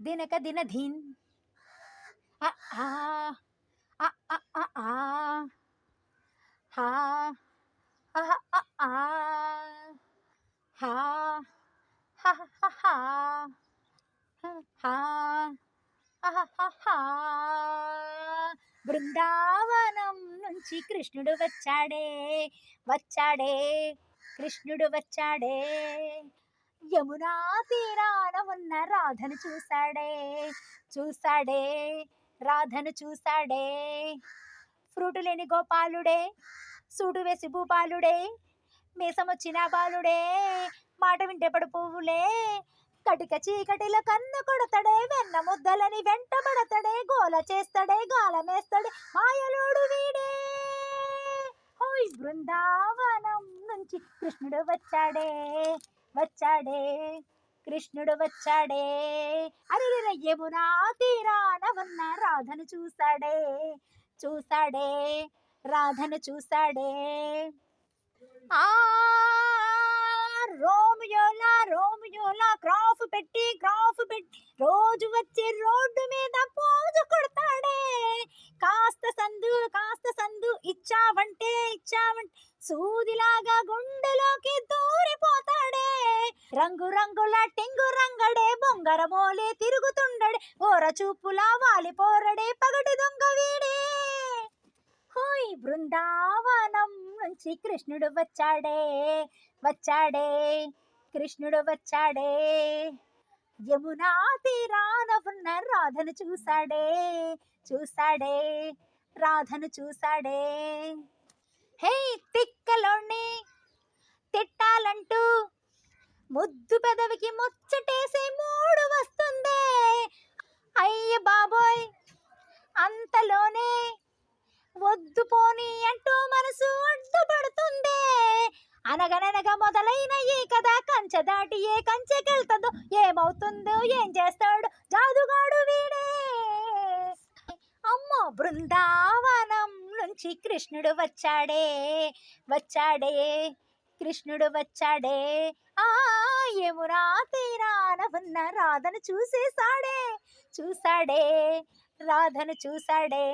దినక దిన ధీన్ బృందావనం నుంచి కృష్ణుడు వచ్చాడే వచ్చాడే కృష్ణుడు వచ్చాడే. యమునా తీరాన ఉన్న రాధను చూశాడే చూశాడే రాధను చూశాడే. ఫ్రూటు లేని గోపాలుడే సూటు వేసి భూపాలుడే మీసమొచ్చిన బాలుడే మాట వింటే పడు పువ్వులే కటిక చీకటిలో కన్ను కొడతాడే వెన్న ముద్దలని వెంటపడతాడే గోల చేస్తాడే గాలమేస్తాడే మాయలోడు వీడే. హోయ్ బృందావనం నుంచి కృష్ణుడు వచ్చాడే. వచ్చాడే కృష్ణుడు వచ్చాడే. అరే యమునా తీరాన ఉన్న రాధను చూశాడే చూశాడే రాధను చూశాడే. ఆ రోమియోలా రోమియోలా క్రాఫ్ పెట్టి క్రాఫ్ పెట్టి రోజు వచ్చి రోడ్డు మీద పోజు కొడతాడే. కాస్త సందు కాస్త సందు ఇచ్చావంటే ఇచ్చావంటే సూదిలాగా గుండెలో రంగు రంగుల టింగు రంగడే బొంగరమోలే తిరుగుతుండడే ఓర చూపులా వాలిపోరడే పగటి దొంగ వీడే. హోయ్ బృందావనం నుంచి కృష్ణుడు వచ్చాడే వచ్చాడే కృష్ణుడు వచ్చాడే. యమునా తీరాన ఉన్న రాధను చూశాడే చూశాడే రాధను చూశాడే. అంతలోనే వద్దు పోని అంటూ మనసు అడ్డుపడుతుందే. అనగననగా మొదలైన ఈ కథ కంచె దాటి ఏ కంచెకెళ్తుందో ఏమవుతుందో ఏం చేస్తాడు జాదుగాడు వీడే. అమ్మో బృందావనం నుంచి కృష్ణుడు వచ్చాడే. వచ్చాడే కృష్ణుడు వచ్చాడే. ఆ యమునా తీరాన ఉన్న రాధను చూసేసాడే చూసాడే రాధను చూశాడే.